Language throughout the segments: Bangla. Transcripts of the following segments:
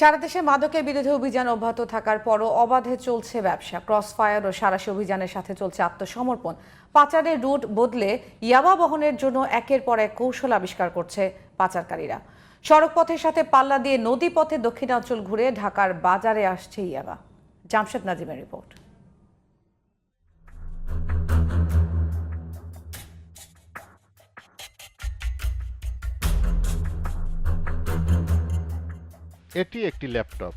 সারা দেশে মাদকের বিরুদ্ধে অভিযান অব্যাহত থাকার পরও অবাধে চলছে ব্যবসা। ক্রসফায়ার ও সারাশি অভিযানের সাথে চলছে আত্মসমর্পণ। পাচারের রুট বদলে ইয়াবা বহনের জন্য একের পর এক কৌশল আবিষ্কার করছে পাচারকারীরা। সড়কপথের সাথে পাল্লা দিয়ে নদী পথে দক্ষিণাঞ্চল ঘুরে ঢাকার বাজারে আসছে ইয়াবা। জামশেদ নাজিমের রিপোর্ট। এটি একটি ল্যাপটপ।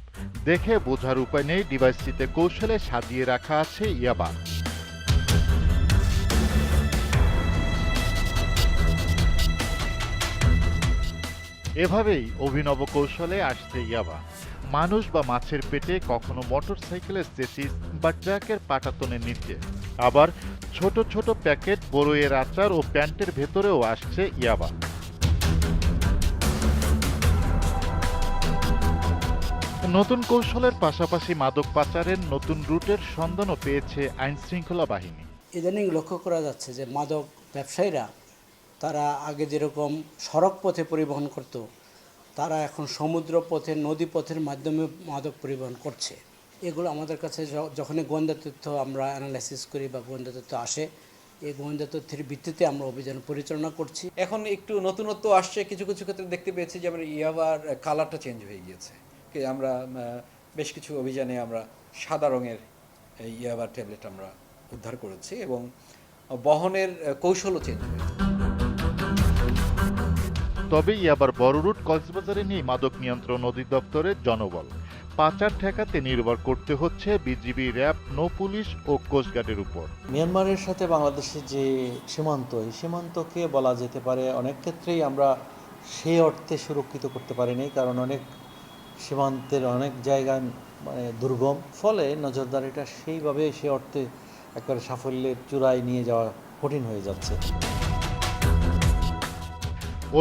দেখে বোঝার উপায় নেই, ডিভাইসটিতে কৌশলে সাজিয়ে রাখা আছে ইয়াবা। এভাবেই অভিনব কৌশলে আসছে ইয়াবা। মানুষ বা মাছের পেটে কখনো মোটরসাইকেলের চেসিস বা ট্রাকের পাটাতনের নিচে। আবার ছোট ছোট প্যাকেট, বড়ইয়ের আচার ও প্যান্টের ভেতরেও আসছে ইয়াবা। নতুন কৌশলের পাশাপাশি মাদক পাচারের নতুন রুটের সন্ধানও পেয়েছে আইন শৃঙ্খলা বাহিনী। ইদানিং লক্ষ্য করা যাচ্ছে যে মাদক ব্যবসায়ীরা তারা আগে যেরকম সড়ক পথে পরিবহন করত তারা এখন সমুদ্র পথে নদী পথের মাধ্যমে মাদক পরিবহন করছে। এগুলো আমাদের কাছে যখনই গোয়েন্দা তথ্য আমরা অ্যানালাইসিস করি বা গোয়েন্দা তথ্য আসে এই গোয়েন্দা তথ্যের ভিত্তিতে আমরা অভিযান পরিচালনা করছি। এখন একটু নতুনত্ব আসছে কিছু কিছু ক্ষেত্রে দেখতে পেয়েছি যে আমরা ইয়াবার কালারটা চেঞ্জ হয়ে গিয়েছে। কি আমরা বেশ কিছু অভিযানে আমরা সাদা রঙের এই ইয়াবার ট্যাবলেট আমরা উদ্ধার করেছি এবং বহনের কৌশলও চেঞ্জ হয়েছে। তবে ইয়াবার বড় রুট কক্সবাজারে নিয়ে মাদক নিয়ন্ত্রণ অধিদপ্তরের জনবল। পাচার ঠেকাতে নির্ভর করতে হচ্ছে বিজিবি র্যাব নৌ পুলিশ ও কোস্টগার্ডের উপর। মিয়ানমারের সাথে বাংলাদেশের যে সীমান্ত এই সীমান্তকে বলা যেতে পারে অনেক ক্ষেত্রেই আমরা সেই অর্থে সুরক্ষিত করতে পারিনি কারণ অনেক সীমান্তের অনেক জায়গা মানে দুর্গম। ফলে নজরদারিটা সেইভাবে সে অর্থে একবারে সাফল্যের চূড়ায় নিয়ে যাওয়া কঠিন হয়ে যাচ্ছে।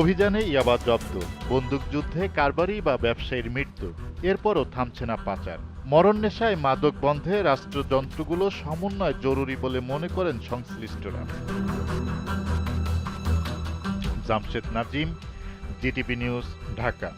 অভিযানে ইয়াবা জব্দ বন্দুকযুদ্ধে কারবারি বা ব্যবসায়ীর মৃত্যু, এরপরও থামছে না পাচার। মরণ নেশায় মাদক বন্ধে রাষ্ট্রযন্ত্রগুলো সমন্বয় জরুরি বলে মনে করেন সংশ্লিষ্টরা। Jamshed Nazim, GTV news, Dhaka.